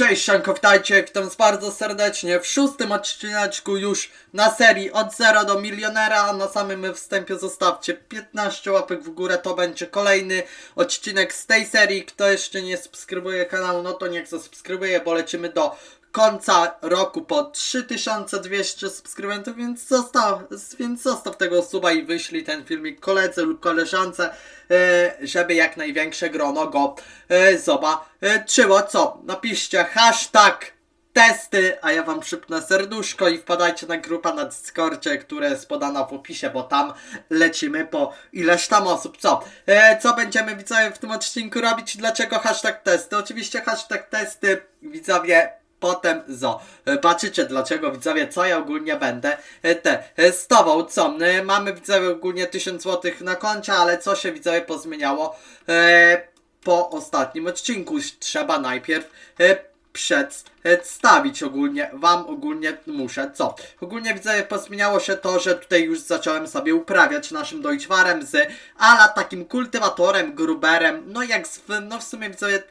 Cześć, Sianko, witajcie, witam was bardzo serdecznie w szóstym odcineczku już na serii od zera do milionera, a na samym wstępie zostawcie 15 łapek w górę, to będzie kolejny odcinek z tej serii, kto jeszcze nie subskrybuje kanału, no to niech zasubskrybuje, bo lecimy do końca roku po 3200 subskrybentów, więc zostaw, więc zostaw tego suba i wyślij ten filmik koledze lub koleżance, e, żeby jak największe grono go e, zobaczyło. Co? Napiszcie hashtag testy, a ja wam przypnę serduszko i wpadajcie na grupę na Discordzie, która jest podana w opisie, bo tam lecimy po ileś tam osób. Co? E, co będziemy widzowie w tym odcinku robić? Dlaczego hashtag testy? Oczywiście hashtag testy widzowie potem zo. E, Patrzycie dlaczego widzowie, co ja ogólnie będę e, testował. Co? E, Mamy widzowie ogólnie 1000 zł na koncie, ale co się widzowie pozmieniało e, po ostatnim odcinku? Trzeba najpierw e, przedstawić ogólnie, wam ogólnie muszę, co? Ogólnie widzę, pozmieniało się to, że tutaj już zacząłem sobie uprawiać naszym Deutschwarem z ala takim kultywatorem, gruberem, no jak z, no w sumie widzę,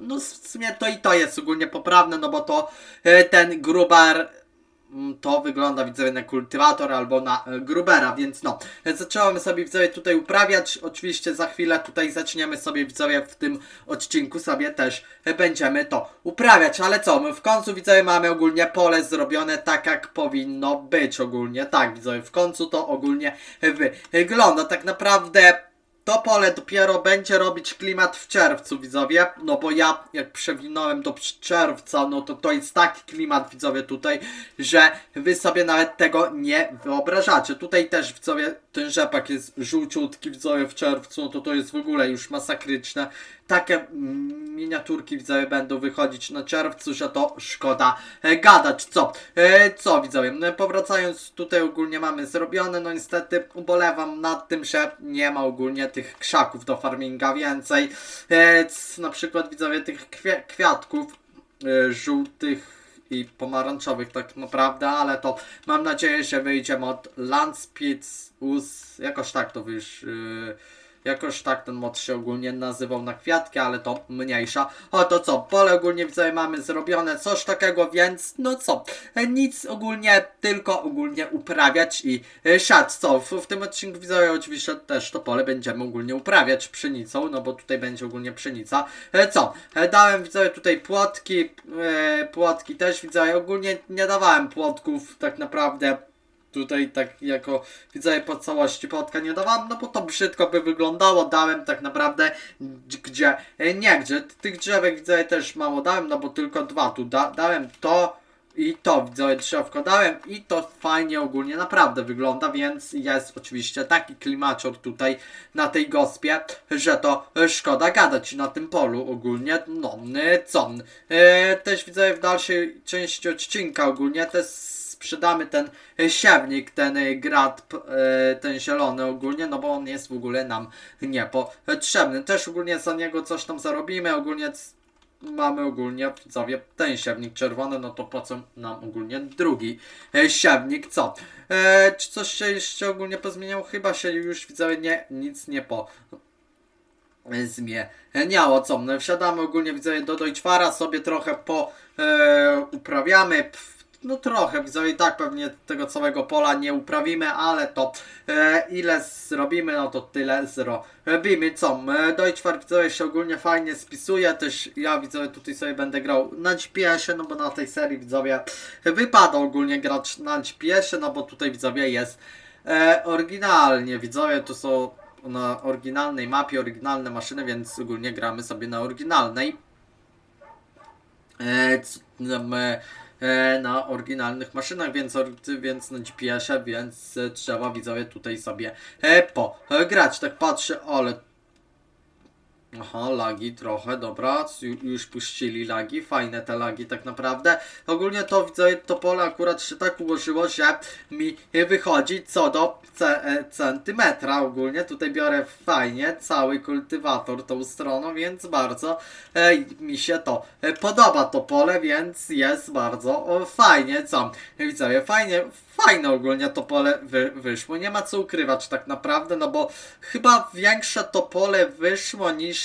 no w sumie to i to jest ogólnie poprawne, no bo to e, ten grubar mm, to wygląda widzowie na kultywator albo na e, grubera, więc no, zacząłem sobie widzowie tutaj uprawiać, oczywiście za chwilę tutaj zaczniemy sobie widzowie w tym odcinku sobie też e, będziemy to uprawiać, ale co, w końcu widzowie mamy ogólnie pole zrobione tak jak powinno być ogólnie, tak widzowie, w końcu to ogólnie wy- wygląda, tak naprawdę to pole dopiero będzie robić klimat w czerwcu, widzowie. No bo ja, jak przewinąłem do czerwca, no to to jest taki klimat, widzowie, tutaj, że wy sobie nawet tego nie wyobrażacie. Tutaj też, widzowie, ten rzepak jest żółciutki, widzowie, w czerwcu, no to to jest w ogóle już masakryczne. Takie mm, miniaturki, widzowie, będą wychodzić na czerwcu, że to szkoda e, gadać. Co? E, co, widzowie? No, powracając, tutaj ogólnie mamy zrobione, no niestety ubolewam nad tym, że nie ma ogólnie tych krzaków do farminga więcej. E, na przykład, widzowie, tych kwiatków e, żółtych i pomarańczowych tak naprawdę, ale to mam nadzieję, że wyjdzie mod Landspitz jakoś tak to wyjść. Yy, jakoś tak ten mod się ogólnie nazywał na kwiatki, ale to mniejsza. O to co, pole ogólnie widzę mamy zrobione, coś takiego, więc no co, e, nic ogólnie, tylko ogólnie uprawiać i e, siać. Co, w, w tym odcinku widzę oczywiście też to pole będziemy ogólnie uprawiać pszenicą, no bo tutaj będzie ogólnie pszenica. E, Co, dałem widzę tutaj płotki, płotki też widzę, ogólnie nie dawałem płotków tak naprawdę tutaj tak jako widzę po całości płotka nie dawałem, no bo to brzydko by wyglądało, dałem tak naprawdę gdzie e, nie gdzie. Tych drzewek widzę też mało dałem, no bo tylko dwa tu da, dałem to i to widzę drzewko dałem i to fajnie ogólnie naprawdę wygląda, więc jest oczywiście taki klimacior tutaj na tej gospie, że to szkoda gadać na tym polu ogólnie, no co. E, też widzę w dalszej części odcinka ogólnie też sprzedamy ten e, siewnik, ten e, grad, p- e, ten zielony ogólnie, no bo on jest w ogóle nam niepotrzebny. Też ogólnie za niego coś tam zarobimy, ogólnie mamy ogólnie, widzowie, ten siewnik czerwony, no to po co nam ogólnie drugi siewnik, co? E, czy coś się jeszcze ogólnie pozmieniało? Chyba się już, widzowie, nie, nic nie po zmieniało, co? No, Wsiadamy ogólnie, widzę, do Deutschwara, sobie trochę po e, uprawiamy, pf, no trochę, widzę, i tak pewnie tego całego pola nie uprawimy, ale to e, ile zrobimy, no to tyle zrobimy, co? E, Deutschwar, widzę, się ogólnie fajnie spisuje, też ja, widzę, tutaj sobie będę grał na GPS-ie, no bo na tej serii, widzowie, wypada ogólnie grać na GPS-ie, no bo tutaj, widzowie, jest e, oryginalnie, widzowie, tu są na oryginalnej mapie, oryginalne maszyny, więc ogólnie gramy sobie na oryginalnej. E, e, na oryginalnych maszynach, więc, więc na GPS-ie, więc e, trzeba widzowie tutaj sobie e, pograć. Tak patrzę, ale Aha, lagi trochę, dobra, ju- już puścili lagi, fajne te lagi tak naprawdę. Ogólnie to widzę, to pole akurat się tak ułożyło, że mi wychodzi co do e, centymetra ogólnie. Tutaj biorę fajnie cały kultywator tą stroną, więc bardzo e, mi się to e, podoba to pole, więc jest bardzo o, fajnie, co widzowie, fajnie, fajne ogólnie to pole wy, wyszło, nie ma co ukrywać tak naprawdę, no bo chyba większe to pole wyszło niż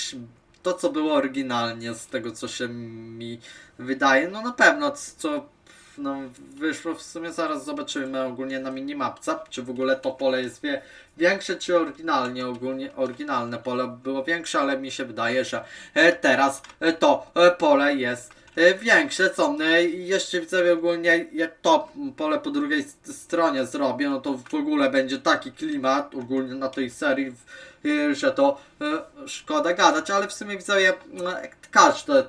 to, co było oryginalnie, z tego, co się mi wydaje, no na pewno, co no, wyszło w sumie, zaraz zobaczymy ogólnie na minimapce, czy w ogóle to pole jest wie, większe, czy oryginalnie, ogólnie oryginalne pole było większe, ale mi się wydaje, że e, teraz e, to e, pole jest większe, co i jeszcze widzę ogólnie, jak to pole po drugiej stronie zrobię, no to w ogóle będzie taki klimat ogólnie na tej serii, w- że to e, szkoda gadać, ale w sumie widzę, każde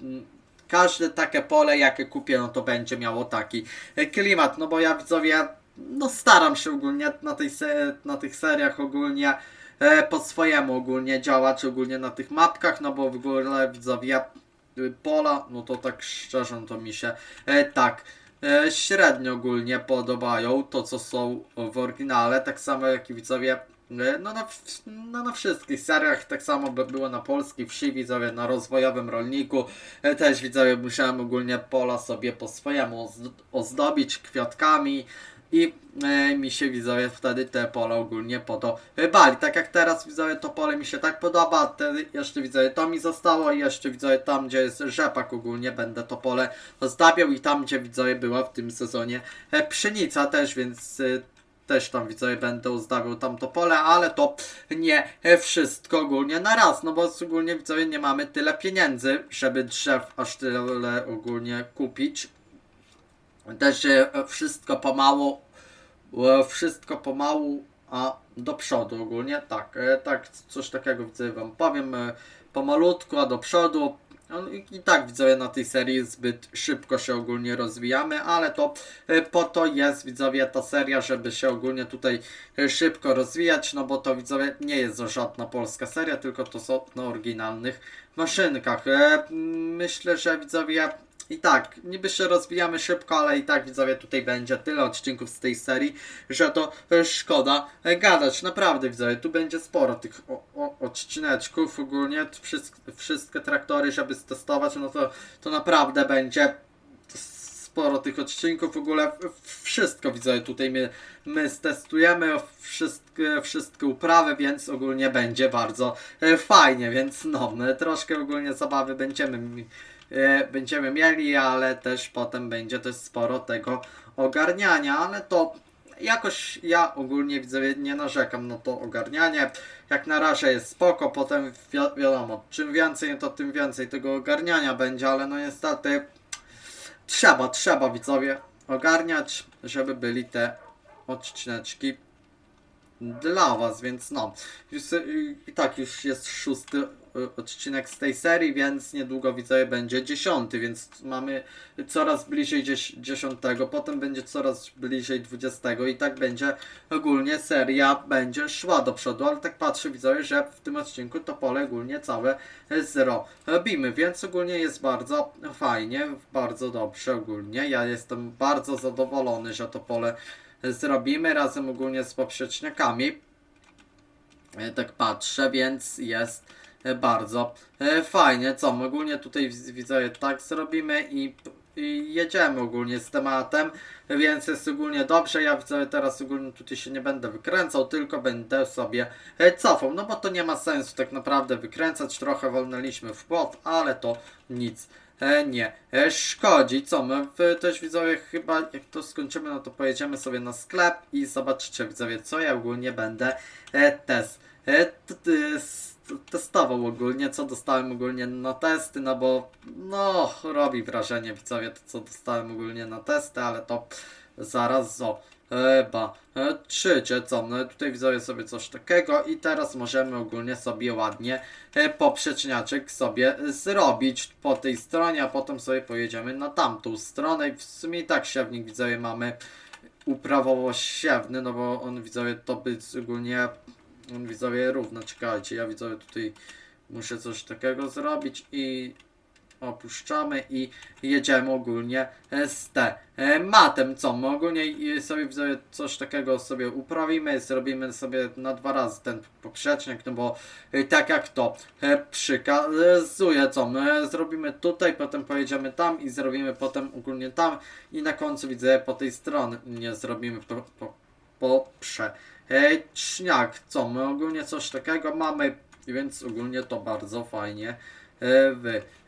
mm, każde takie pole, jakie kupię, no to będzie miało taki klimat, no bo ja widzowie, no staram się ogólnie na, tej se, na tych seriach ogólnie e, po swojemu ogólnie działać, ogólnie na tych mapkach, no bo w ogóle widzowie pola, no to tak szczerze, no to mi się e, tak e, średnio ogólnie podobają to, co są w oryginale, tak samo jak i widzowie no na, no na wszystkich seriach, tak samo by było na polskiej wsi, widzowie, na rozwojowym rolniku, E, Też widzowie musiałem ogólnie pola sobie po swojemu ozd- ozdobić kwiatkami i e, mi się widzowie wtedy te pola ogólnie podobali. Tak jak teraz widzowie to pole mi się tak podoba, te, jeszcze widzowie to mi zostało i jeszcze widzowie tam gdzie jest rzepak ogólnie będę to pole ozdabiał i tam gdzie widzowie była w tym sezonie e, pszenica też, więc e, też tam widzowie będę uzdawiał tamto pole, ale to nie wszystko ogólnie na raz, no bo ogólnie widzowie nie mamy tyle pieniędzy, żeby drzew aż tyle ogólnie kupić. Też wszystko pomału, e, wszystko pomału, a do przodu ogólnie, tak, e, tak, coś takiego widzę wam powiem, e, pomalutku, a do przodu. No i, tak widzowie na tej serii zbyt szybko się ogólnie rozwijamy, ale to e, po to jest widzowie ta seria, żeby się ogólnie tutaj e, szybko rozwijać, no bo to widzowie nie jest żadna polska seria, tylko to są na oryginalnych maszynkach. E, myślę, że widzowie i tak, niby się rozwijamy szybko, ale i tak widzowie tutaj będzie tyle odcinków z tej serii, że to szkoda gadać. Naprawdę widzowie, tu będzie sporo tych o, o, odcineczków ogólnie, wszystkie, wszystkie traktory, żeby stestować, no to, to naprawdę będzie sporo tych odcinków, w ogóle wszystko widzowie tutaj my, my stestujemy, wszystkie, wszystkie uprawy, więc ogólnie będzie bardzo e, fajnie, więc no, troszkę ogólnie zabawy będziemy, będziemy mieli, ale też potem będzie też sporo tego ogarniania, ale to jakoś ja ogólnie widzowie nie narzekam na to ogarnianie. Jak na razie jest spoko, potem wi- wiadomo, czym więcej, to tym więcej tego ogarniania będzie, ale no niestety trzeba, trzeba widzowie ogarniać, żeby byli te odcineczki dla was, więc no. Już, I tak już jest szósty y, odcinek z tej serii, więc niedługo widzowie będzie dziesiąty, więc mamy coraz bliżej dzies dziesiątego, potem będzie coraz bliżej dwudziestego i tak będzie ogólnie seria będzie szła do przodu, ale tak patrzę widzowie, że w tym odcinku to pole ogólnie całe zrobimy, więc ogólnie jest bardzo fajnie, bardzo dobrze ogólnie. Ja jestem bardzo zadowolony, że to pole zrobimy razem ogólnie z poprzeczniakami. E, Tak patrzę, więc jest e, bardzo e, fajnie. Co, ogólnie tutaj w- widzę, tak zrobimy i, i jedziemy ogólnie z tematem, więc jest ogólnie dobrze. Ja widzę teraz ogólnie tutaj się nie będę wykręcał, tylko będę sobie cofał, no bo to nie ma sensu tak naprawdę wykręcać. Trochę wolnęliśmy w płot, ale to nic e, nie e, szkodzi. Co my też widzowie chyba jak to skończymy, no to pojedziemy sobie na sklep i zobaczycie widzowie, co ja ogólnie będę e, test, testował ogólnie, co dostałem ogólnie na testy, no bo no robi wrażenie widzowie to co dostałem ogólnie na testy, ale to zaraz zo. Chyba. E, Trzecie, co? No tutaj widzowie sobie coś takiego i teraz możemy ogólnie sobie ładnie e, poprzeczniaczek sobie zrobić po tej stronie, a potem sobie pojedziemy na tamtą stronę i w sumie i tak siewnik widzowie mamy uprawowo siewny, no bo on widzowie to być ogólnie on widzowie równo, czekajcie, ja widzowie tutaj muszę coś takiego zrobić i opuszczamy i jedziemy ogólnie e, z tematem, co? My ogólnie sobie coś takiego sobie uprawimy, zrobimy sobie na dwa razy ten poprzecznik, no bo e, tak jak to e, przykazuje, co? My zrobimy tutaj, potem pojedziemy tam i zrobimy potem ogólnie tam i na końcu widzę po tej stronie nie zrobimy po, po, poprzeczniak, co? My ogólnie coś takiego mamy więc ogólnie to bardzo fajnie e,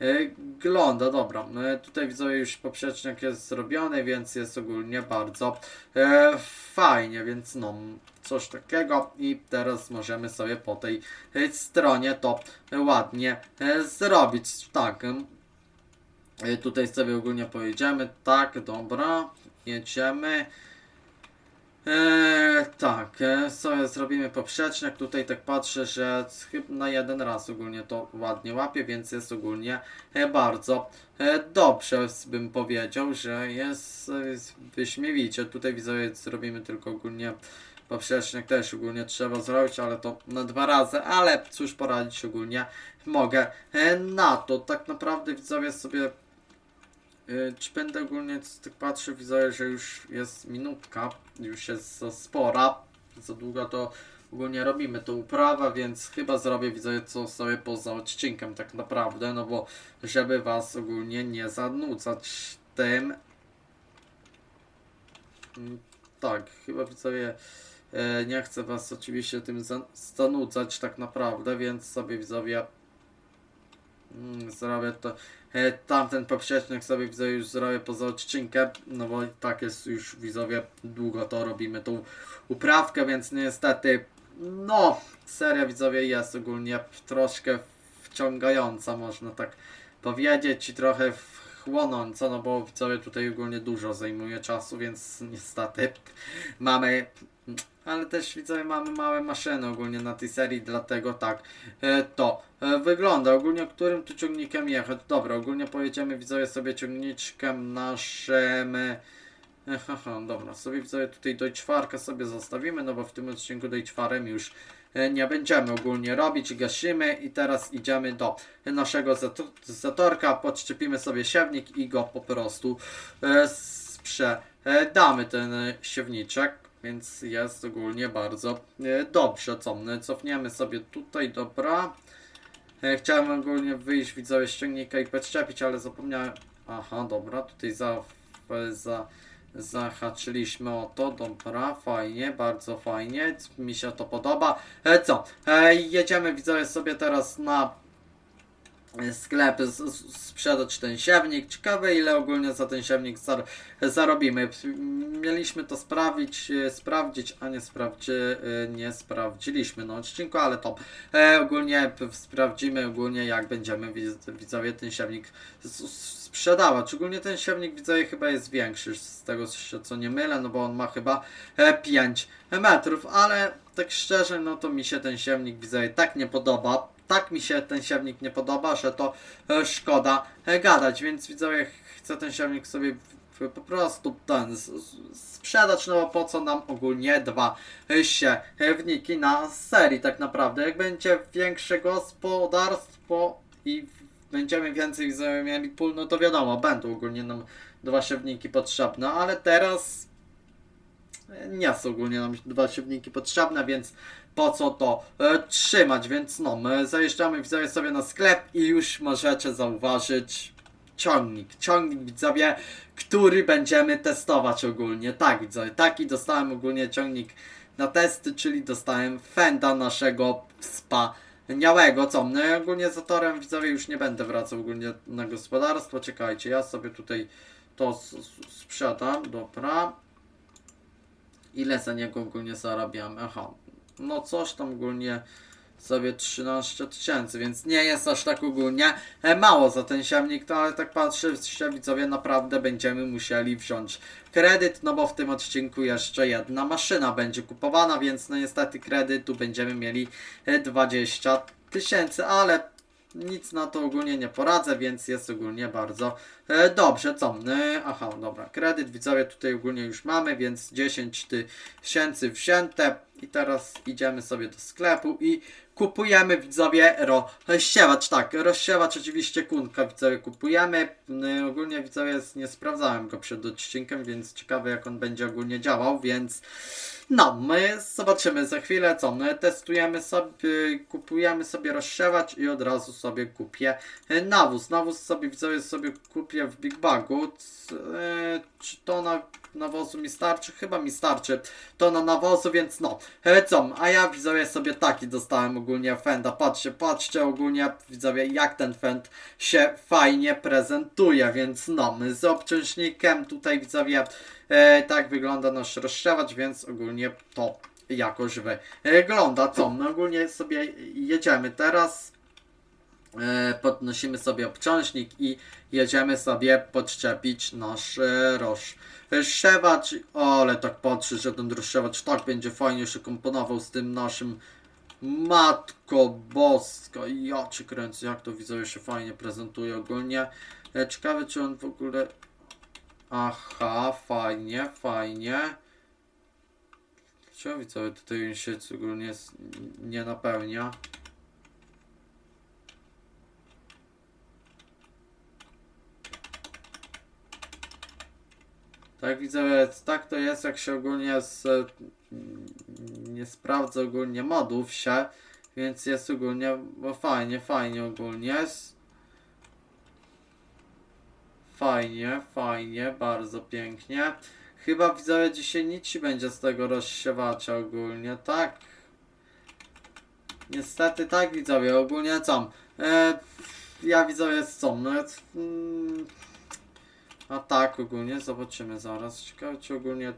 wygląda. Dobra, e, tutaj widzę już poprzecznik jest zrobiony, więc jest ogólnie bardzo e, fajnie, więc no coś takiego i teraz możemy sobie po tej stronie to ładnie zrobić. Tak, tutaj sobie ogólnie pojedziemy, tak, dobra, jedziemy. Eee, tak, e, sobie zrobimy poprzecznik. Tutaj tak patrzę, że chyba na jeden raz ogólnie to ładnie łapie, więc jest ogólnie e, bardzo e, dobrze, bym powiedział, że jest, wyśmiewicie. Tutaj widzę, zrobimy tylko ogólnie poprzecznik też ogólnie trzeba zrobić, ale to na dwa razy, ale cóż poradzić ogólnie mogę na to. Tak naprawdę widzowie sobie Czy będę ogólnie tak patrzę, widzę, że już jest minutka, już jest za spora, za długo to ogólnie robimy tą uprawę, więc chyba zrobię, widzę, co sobie poza odcinkiem tak naprawdę, no bo żeby was ogólnie nie zanudzać tym. Mm, Tak, chyba widzowie, e, nie chcę was oczywiście tym za- zanudzać tak naprawdę, więc sobie widzowie Zrobię to. E, tamten poprzecznik sobie widzę już zrobię poza odcinkiem, no bo tak jest już widzowie długo to robimy tą uprawkę, więc niestety no seria widzowie jest ogólnie troszkę wciągająca można tak powiedzieć i trochę chłonąca, no bo widzowie tutaj ogólnie dużo zajmuje czasu, więc niestety mamy ale też widzowie mamy małe maszyny ogólnie na tej serii, dlatego tak e, to e, wygląda. Ogólnie którym tu ciągnikiem jechać? Dobra, ogólnie pojedziemy widzowie sobie ciągniczkiem naszym. e, Haha, dobra, sobie widzowie tutaj Deutschfarka sobie zostawimy, no bo w tym odcinku Deutschfarem już e, nie będziemy ogólnie robić, gasimy i teraz idziemy do naszego zat- zatorka, podszczepimy sobie siewnik i go po prostu sprzedamy ten siewniczek, więc jest ogólnie bardzo e, dobrze. Co, my cofniemy sobie tutaj, dobra. E, Chciałem ogólnie wyjść widzowie z ciągnika i podczepić, ale zapomniałem. Aha, dobra, tutaj za, za, zahaczyliśmy o to, dobra, fajnie, bardzo fajnie, mi się to podoba. E, co, e, jedziemy widzowie sobie teraz na sklep sprzedać ten siewnik. Ciekawe ile ogólnie za ten siewnik zar, zarobimy. Mieliśmy to sprawić, e, sprawdzić, a nie, sprawdzi, e, nie sprawdziliśmy na odcinku, ale to e, ogólnie sprawdzimy ogólnie jak będziemy widz- widzowie ten siewnik sprzedawać. Ogólnie ten siewnik widzowie chyba jest większy z tego się co nie mylę, no bo on ma chyba e, 5 metrów, ale tak szczerze no to mi się ten siewnik widzowie tak nie podoba tak mi się ten siewnik nie podoba, że to e, szkoda e, gadać, więc widzowie chcę ten siewnik sobie po prostu ten sprzedać, no bo po co nam ogólnie dwa e, siewniki na serii tak naprawdę. Jak będzie większe gospodarstwo i będziemy więcej mieli pól, no to wiadomo, będą ogólnie nam dwa siewniki potrzebne, ale teraz nie są ogólnie nam dwa siewniki potrzebne, więc po co to e, trzymać, więc no, my zajeżdżamy widzowie sobie na sklep i już możecie zauważyć ciągnik, ciągnik widzowie, który będziemy testować ogólnie, tak widzowie, taki dostałem ogólnie ciągnik na testy, czyli dostałem Fenda naszego wspaniałego, co, no ja ogólnie za torem widzowie już nie będę wracał ogólnie na gospodarstwo, czekajcie, ja sobie tutaj to sprzedam, dobra, ile za niego ogólnie zarabiamy? Aha, no coś tam ogólnie sobie 13 tysięcy, więc nie jest aż tak ogólnie e, mało za ten siewnik, no ale tak patrzę, widzowie naprawdę będziemy musieli wziąć kredyt, no bo w tym odcinku jeszcze jedna maszyna będzie kupowana, więc no niestety kredytu będziemy mieli e, 20 tysięcy, ale nic na to ogólnie nie poradzę, więc jest ogólnie bardzo e, dobrze. Co? E, aha, dobra. Kredyt widzowie tutaj ogólnie już mamy, więc 10 tysięcy wzięte. I teraz idziemy sobie do sklepu i kupujemy widzowie rozsiewacz. Tak, rozsiewacz oczywiście kunka widzowie kupujemy. E, ogólnie widzowie nie sprawdzałem go przed odcinkiem, więc ciekawe jak on będzie ogólnie działał, więc No, my zobaczymy za chwilę co, my testujemy sobie, kupujemy sobie rozsiewać i od razu sobie kupię nawóz. Nawóz sobie widzowie sobie kupię w Big Bagu. E, Czy to na nawozu mi starczy? Chyba mi starczy to na nawozu, więc no. Co, a ja widzowie sobie taki dostałem ogólnie Fenda. Patrzcie, patrzcie ogólnie widzowie jak ten Fend się fajnie prezentuje, więc no, z obciążnikiem tutaj widzowie e, tak wygląda nasz rozsiewacz, więc ogólnie to jakoś wygląda. Co, no ogólnie sobie jedziemy teraz. E, podnosimy sobie obciążnik i jedziemy sobie podczepić nasz e, rozsiewacz. O, ale tak patrzę, że ten rozsiewacz tak będzie fajnie się komponował z tym naszym Matko Boska, ja cię kręcę, jak to widzowie się fajnie prezentuje ogólnie. E, Ciekawe czy on w ogóle... Aha, fajnie, fajnie. Czemu widzowie tutaj się ogólnie nie napełnia? Tak widzowie, tak to jest jak się ogólnie z, nie sprawdza ogólnie modów się, więc jest ogólnie bo fajnie, fajnie ogólnie jest. Fajnie, fajnie, bardzo pięknie. Chyba widzowie dzisiaj nic ci będzie z tego rozsiewacza ogólnie, tak? Niestety tak widzowie, ogólnie co? E, ja widzowie co? No, mm, a tak ogólnie, zobaczymy zaraz. Ciekawe czy ogólnie...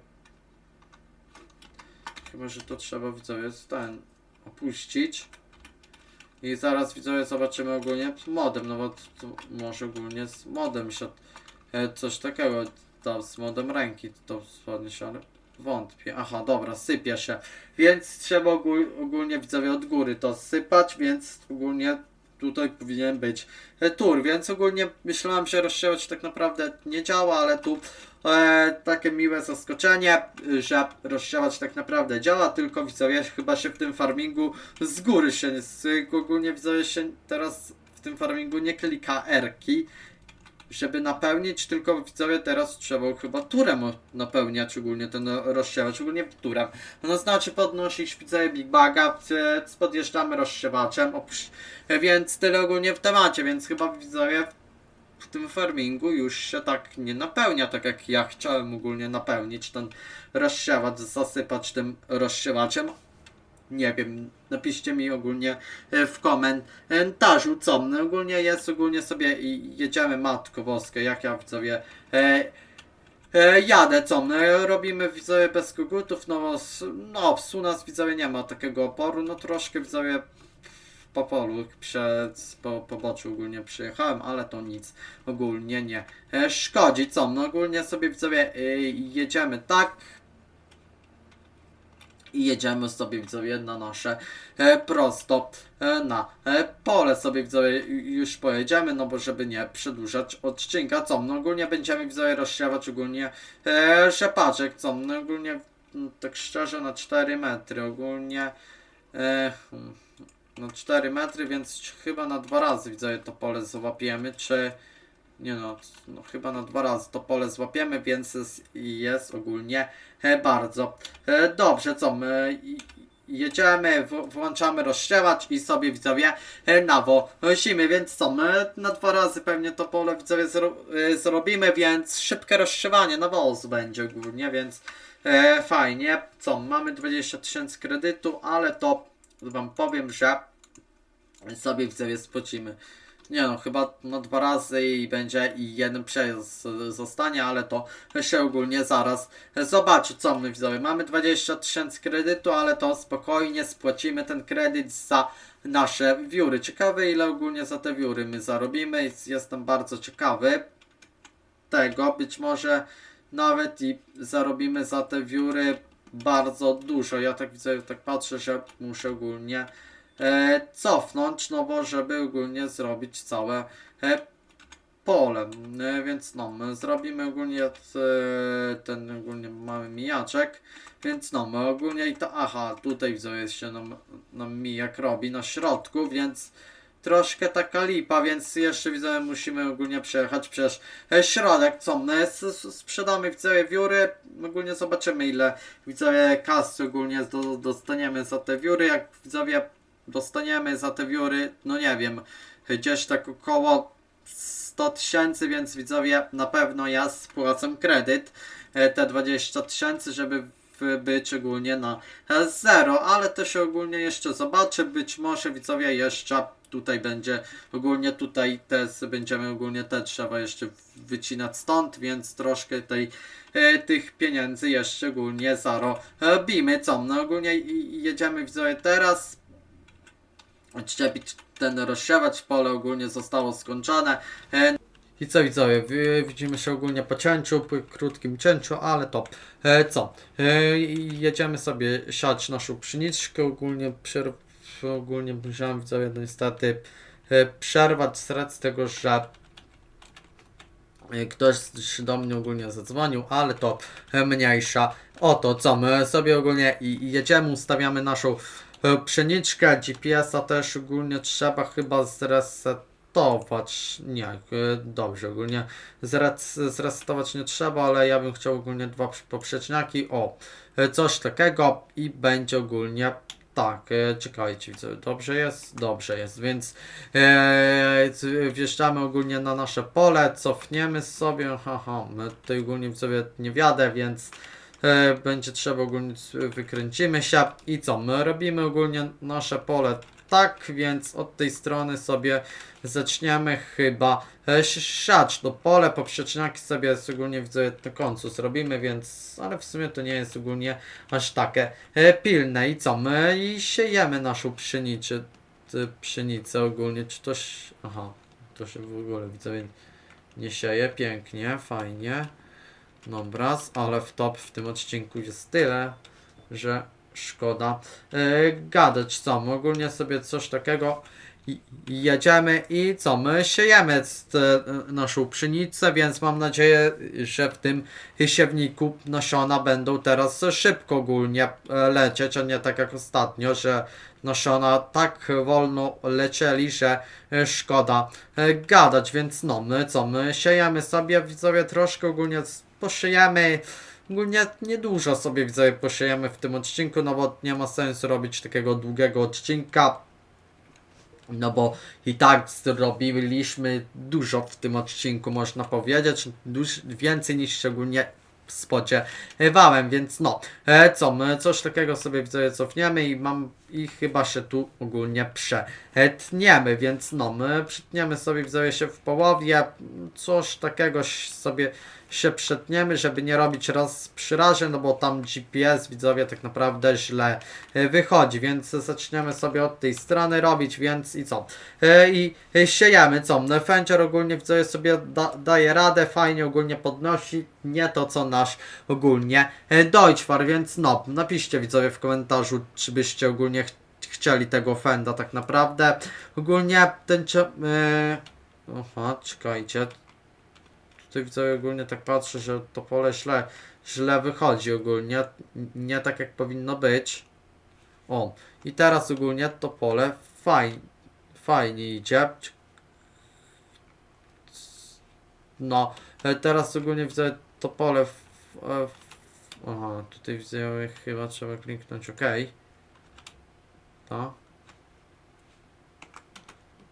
Chyba, że to trzeba widzowie ten opuścić. I zaraz widzowie zobaczymy ogólnie z modem, no bo to, może ogólnie z modem się e, coś takiego tam z modem ręki to spadnie się, ale wątpię. Aha, dobra, sypie się. Więc trzeba ogól, ogólnie widzowie od góry to sypać, więc ogólnie tutaj powinien być e, tur, więc ogólnie myślałem, że rozsiewacz tak naprawdę nie działa, ale tu e, takie miłe zaskoczenie, że rozsiewacz tak naprawdę działa, tylko widzowie chyba się w tym farmingu z góry się, z, ogólnie widzowie się teraz w tym farmingu nie klika R-ki, żeby napełnić, tylko widzowie teraz trzeba chyba turem napełniać ogólnie ten rozsiewacz, ogólnie turem. No znaczy podnosić widzowie Big Baga, podjeżdżamy rozsiewaczem, więc tyle ogólnie w temacie, więc chyba widzowie w tym farmingu już się tak nie napełnia, tak jak ja chciałem ogólnie napełnić ten rozsiewacz, zasypać tym rozsiewaczem. Nie wiem, napiszcie mi ogólnie e, w komentarzu co. No, ogólnie jest, ogólnie sobie jedziemy Matko Boska, jak ja widzowie e, e, jadę co. No, robimy widzowie bez kogutów, no, no u nas widzowie nie ma takiego oporu, no troszkę widzowie po polu, przed, po poboczu ogólnie przyjechałem, ale to nic ogólnie nie e, szkodzi. Co? No ogólnie sobie widzowie e, jedziemy tak i jedziemy sobie widzowie na nasze e, prosto e, na e, pole sobie widzowie już pojedziemy, no bo żeby nie przedłużać odcinka, co? No ogólnie będziemy widzowie rozsiewać ogólnie e, rzepaczek, co? No ogólnie mm, tak szczerze na 4 metry ogólnie e, hmm, no 4 metry, więc chyba na dwa razy widzowie to pole złapiemy, czy nie no, no chyba na dwa razy to pole złapiemy, więc jest, jest ogólnie e, bardzo. E, dobrze, co my jedziemy, włączamy rozścielacz i sobie widzowie e, nawozimy, więc co my na dwa razy pewnie to pole widzowie zro, zrobimy, więc szybkie rozsiewanie nawozu będzie ogólnie, więc e, fajnie, co mamy 20 tysięcy kredytu, ale to wam powiem, że sobie widzowie spłacimy. Nie no, chyba no dwa razy i będzie i jeden przejazd zostanie, ale to się ogólnie zaraz zobaczy, co my widzowie. Mamy 20 tysięcy kredytu, ale to spokojnie spłacimy ten kredyt za nasze wióry. Ciekawe ile ogólnie za te wióry my zarobimy. Jest- Jestem bardzo ciekawy tego. Być może nawet i zarobimy za te wióry bardzo dużo. Ja tak widzę, tak patrzę, że muszę ogólnie cofnąć, no bo żeby ogólnie zrobić całe e, pole. E, więc no, my zrobimy ogólnie e, ten ogólnie mamy mijaczek, więc no, my ogólnie i to, aha, tutaj jest się nam, nam mijak robi na środku, więc troszkę taka lipa, więc jeszcze widzę, musimy ogólnie przejechać przez e, środek. Co? S- sprzedamy widzowie wióry, ogólnie zobaczymy ile widzowie kasy ogólnie do, dostaniemy za te wióry, jak widzowie dostaniemy za te wióry, no nie wiem, gdzieś tak około 100 tysięcy, więc widzowie na pewno ja spłacę kredyt, e, te 20 tysięcy, żeby być ogólnie na zero, ale to się ogólnie jeszcze zobaczy, być może widzowie jeszcze tutaj będzie, ogólnie tutaj też będziemy ogólnie te drzewa jeszcze wycinać stąd, więc troszkę tej, e, tych pieniędzy jeszcze ogólnie zarobimy, co, no ogólnie jedziemy widzowie teraz, odszczepić ten rozsiewać, pole ogólnie zostało skończone. E, I co widzowie, wi- widzimy się ogólnie po cięciu, po krótkim cięciu, ale to e, co? E, jedziemy sobie siać naszą pszeniczkę, ogólnie przerw, ogólnie musiałem widzowie no niestety e, przerwać z racji tego, że e, ktoś do mnie ogólnie zadzwonił, ale to mniejsza. Oto co, my sobie ogólnie jedziemy, ustawiamy naszą e, pszeniczkę, GPS-a też ogólnie trzeba chyba zresetować. Nie, e, dobrze, ogólnie zres, zresetować nie trzeba, ale ja bym chciał ogólnie dwa poprzeczniaki. O, e, coś takiego i będzie ogólnie tak, czekajcie, widzę, dobrze jest? Dobrze jest, więc wjeżdżamy ogólnie na nasze pole, cofniemy sobie, haha, my tutaj ogólnie sobie nie wiadę, więc e, będzie trzeba ogólnie, wykręcimy się i co, my robimy ogólnie nasze pole tak, więc od tej strony sobie zaczniemy chyba e, si- siać. To pole, poprzeczniaki sobie ogólnie widzę na końcu zrobimy, więc, ale w sumie to nie jest ogólnie aż takie e, pilne. I co, my i siejemy naszą pszenicę, pszenicę ogólnie, czy to się, aha, to się w ogóle widzę, więc nie sieje, pięknie, fajnie, dobra, ale w top w tym odcinku jest tyle, że szkoda. E, gadać, co, ogólnie sobie coś takiego jedziemy i co, my siejemy z, e, naszą pszenicę, więc mam nadzieję, że w tym siewniku nasiona będą teraz szybko ogólnie e, lecieć, a nie tak jak ostatnio, że nasiona tak wolno lecieli, że e, szkoda gadać, więc no, my co, my siejemy sobie, widzowie, troszkę ogólnie poszyjemy, ogólnie niedużo sobie widzowie posiejemy w tym odcinku, no bo nie ma sensu robić takiego długiego odcinka, no bo i tak zrobiliśmy dużo w tym odcinku, można powiedzieć, duż, więcej niż szczególnie spodziewałem, więc no, e, co, my? Coś takiego sobie widzowie cofniemy i mam, i chyba się tu ogólnie przetniemy, więc no, my przytniemy sobie widzowie się w połowie, coś takiego sobie się przetniemy, żeby nie robić raz przy razie, no bo tam GPS widzowie tak naprawdę źle e, wychodzi, więc zaczniemy sobie od tej strony robić, więc i co? E, I siejemy, co? No, Fędzior ogólnie widzowie sobie da, daje radę, fajnie ogólnie podnosi, nie to co nasz ogólnie e, Deutschfar, więc no, napiszcie widzowie w komentarzu, czy byście ogólnie chcieli tego Fenda tak naprawdę. Ogólnie ten cia- e, Aha, czekajcie. Tutaj widzę ogólnie tak patrzę, że to pole źle, źle wychodzi ogólnie. Nie tak jak powinno być. O, i teraz ogólnie to pole fajnie, fajnie idzie. No, e, teraz ogólnie widzę to pole w, e, Aha, tutaj widzę chyba trzeba kliknąć OK. To.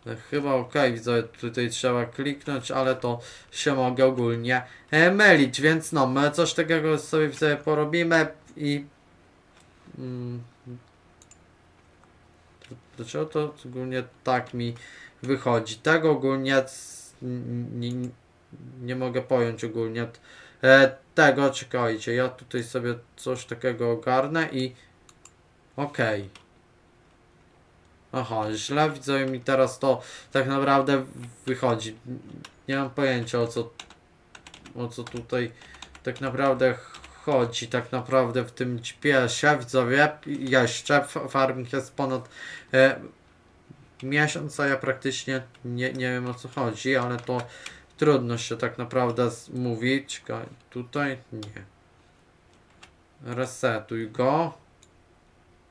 E, Chyba ok, widzę, tutaj trzeba kliknąć, ale to się mogę ogólnie e, mylić, więc no, my coś takiego sobie porobimy i... Mm, dlaczego to ogólnie tak mi wychodzi? Tego ogólnie nie, nie mogę pojąć ogólnie e, tego, czekajcie, ja tutaj sobie coś takiego ogarnę i... Okej. Aha, źle widzę mi teraz to tak naprawdę wychodzi. Nie mam pojęcia o co, o co tutaj tak naprawdę chodzi. Tak naprawdę w tym GPS-ie widzowie jeszcze farming jest ponad e, miesiąc, a ja praktycznie nie, nie wiem o co chodzi, ale to trudno się tak naprawdę mówić. Tutaj nie. Resetuj go.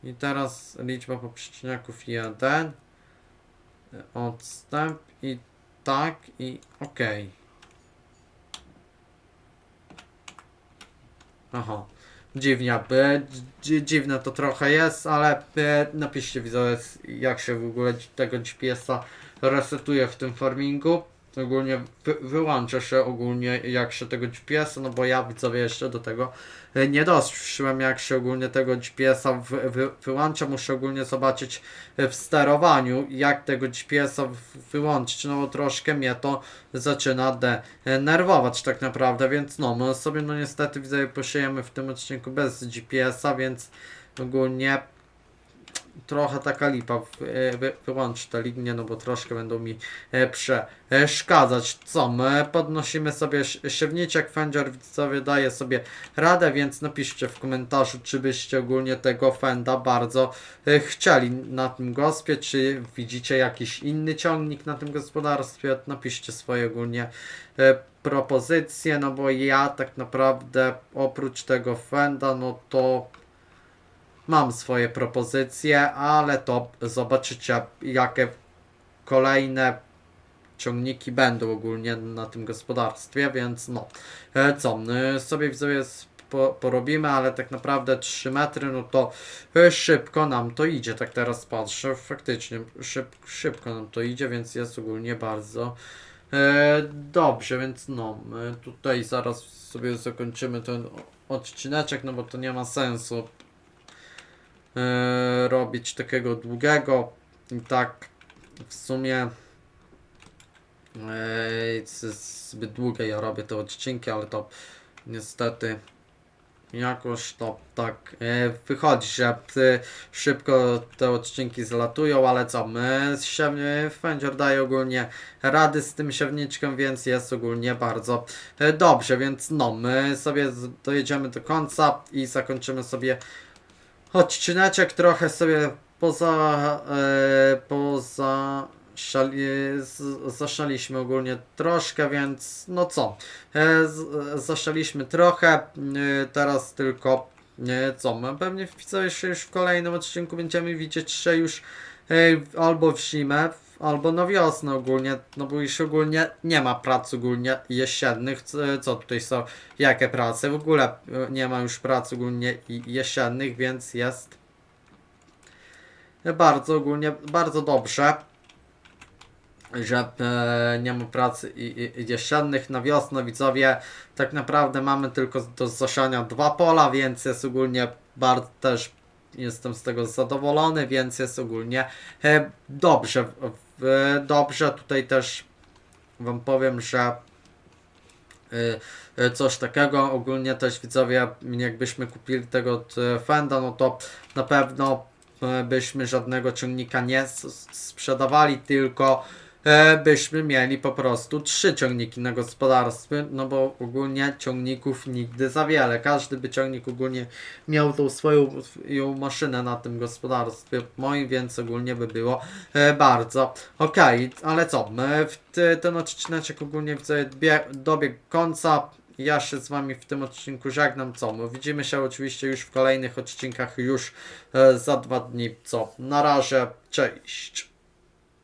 I teraz liczba poprzeczniaków 1. Odstęp i tak i okej. Aha. Dziwnie, e, dzi- dziwne to trochę jest, ale e, napiszcie widzowie jak się w ogóle tego GPS-a resetuje w tym farmingu. Ogólnie wy, wyłącza się ogólnie jak się tego GPS-a, no bo ja widzowie jeszcze do tego e, nie doszłem jak się ogólnie tego GPS-a wy, wy, wyłącza. Muszę ogólnie zobaczyć e, w sterowaniu jak tego GPS-a wyłączyć, no bo troszkę mnie to zaczyna denerwować tak naprawdę, więc no, my sobie no niestety widzę poszyjemy w tym odcinku bez GPS-a, więc ogólnie trochę taka lipa, wy, wyłącz te linie, no bo troszkę będą mi e, przeszkadzać. Co, my podnosimy sobie siewniczek, Fender widzowie daje sobie radę, więc napiszcie w komentarzu, czy byście ogólnie tego Fenda bardzo e, chcieli na tym gospie, czy widzicie jakiś inny ciągnik na tym gospodarstwie, napiszcie swoje ogólnie e, propozycje, no bo ja tak naprawdę oprócz tego Fenda, no to mam swoje propozycje, ale to zobaczycie jakie kolejne ciągniki będą ogólnie na tym gospodarstwie, więc no. E, co, sobie widzowie porobimy, ale tak naprawdę 3 metry, no to e, szybko nam to idzie, tak teraz patrzę, faktycznie szyb, szybko nam to idzie, więc jest ogólnie bardzo e, dobrze, więc no, tutaj zaraz sobie zakończymy ten odcineczek, no bo to nie ma sensu e, robić takiego długiego. I tak w sumie zbyt długie ja robię te odcinki, ale to niestety jakoś to tak e, wychodzi, że szybko te odcinki zlatują, ale co, my z Fendzior daje ogólnie rady z tym siewniczkiem, więc jest ogólnie bardzo e, dobrze, więc no, my sobie dojedziemy do końca i zakończymy sobie odcineczek trochę sobie poza e, poza szali, z, zaszaliśmy ogólnie troszkę, więc no co, e, z, zaszaliśmy trochę, e, teraz tylko e, co, pewnie widzę się już w kolejnym odcinku będziemy widzieć, że już e, albo w zimę, albo na wiosnę ogólnie, no bo już ogólnie nie ma prac ogólnie jesiennych, co, tutaj są, jakie prace, w ogóle e, nie ma już prac ogólnie jesiennych, więc jest bardzo ogólnie, bardzo dobrze, że e, nie ma pracy jesiennych na wiosnę, widzowie, tak naprawdę mamy tylko do zasiania dwa pola, więc jest ogólnie bardzo też jestem z tego zadowolony, więc jest ogólnie e, dobrze, dobrze tutaj też Wam powiem, że y, y, coś takiego. Ogólnie też widzowie, jakbyśmy kupili tego t- Fenda, no to na pewno byśmy żadnego ciągnika nie sprzedawali, tylko e, byśmy mieli po prostu trzy ciągniki na gospodarstwie, no bo ogólnie ciągników nigdy za wiele. Każdy by ciągnik ogólnie miał tą swoją, swoją maszynę na tym gospodarstwie moim, więc ogólnie by było e, bardzo okej. Ale co, ty, ten odcineczek ogólnie widzę bie- dobiegł końca. Ja się z Wami w tym odcinku żegnam. Co? My widzimy się oczywiście już w kolejnych odcinkach, już e, za dwa dni. Co? Na razie, cześć.